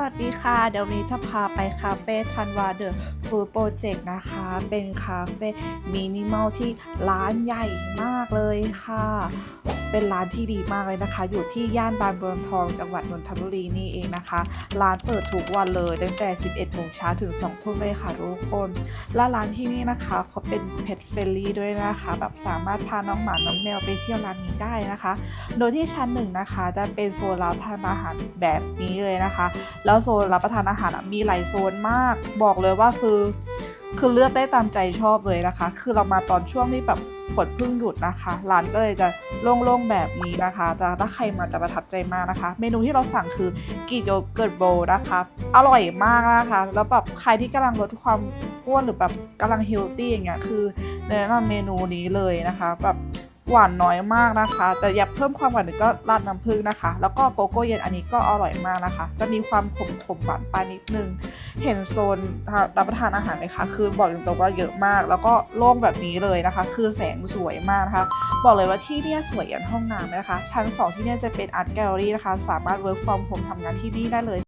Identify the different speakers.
Speaker 1: วัสดีค่ะ เดี๋ยวนนี้จะพาไปคาเฟ่ทันวาเดอะ ฟู้ดโปรเจกต์นะคะ เป็นคาเฟ่มินิมอลที่ร้านใหญ่มากเลยค่ะ เป็นร้านที่ดีมากเลยนะคะ อยู่ที่ย่านบางบัวทองจังหวัดนนทบุรีนี่เองนะคะ ร้านเปิดทุกวันเลยตั้งแต่ 11โมงเช้าถึง 2 ทุ่มเลยค่ะทุกคน และร้านที่นี่นะคะเขาเป็นเพ t เฟ l ลี่ด้วยนะคะ แบบสามารถพาน้องหมา น้องแมวไปเที่ยวร้านนี้ได้นะคะ โดยที่ชั้นหนึ่งนะคะ จะเป็นโซนรับทานอาหารแบบนี้เลยนะคะ แล้วโซนรับประทานอาหารมีหลายโซนมาก บอกเลยว่าคือ คือเลือกได้ตามใจชอบเลยนะคะ คือเรามาตอนช่วงที่แบบฝนพึ่งหยุดนะคะ ร้านก็เลยจะโล่งๆแบบนี้นะคะ แต่ถ้าใครมาจะประทับใจมากนะคะ เมนูที่เราสั่งคือกีโยเกิร์ตโบว์นะคะ อร่อยมากนะคะ แล้วแบบใครที่กำลังลดความอ้วนหรือแบบกำลังเฮลตี้อย่างเงี้ย คือแนะนำเมนูนี้เลยนะคะ แบบ หวานน้อยมากนะคะ แต่อยากเพิ่มความหวานหนึ่งก็ราดน้ำผึ้งนะคะ แล้วก็โกโก้เย็นอันนี้ก็อร่อยมากนะคะ จะมีความขมขมหวานปลายนิดนึง เห็นโซนรับประทานอาหารไหมคะ คือบอกตรงๆว่าเยอะมาก แล้วก็โล่งแบบนี้เลยนะคะ คือแสงสวยมากนะคะ บอกเลยว่าที่เนี่ยสวยอยันห้องน้ำนะคะ ชั้น 2 ที่เนี่ยจะเป็นอาร์ตแกลเลอรี่นะคะ สามารถ work from home ทำงานที่นี่ได้เลย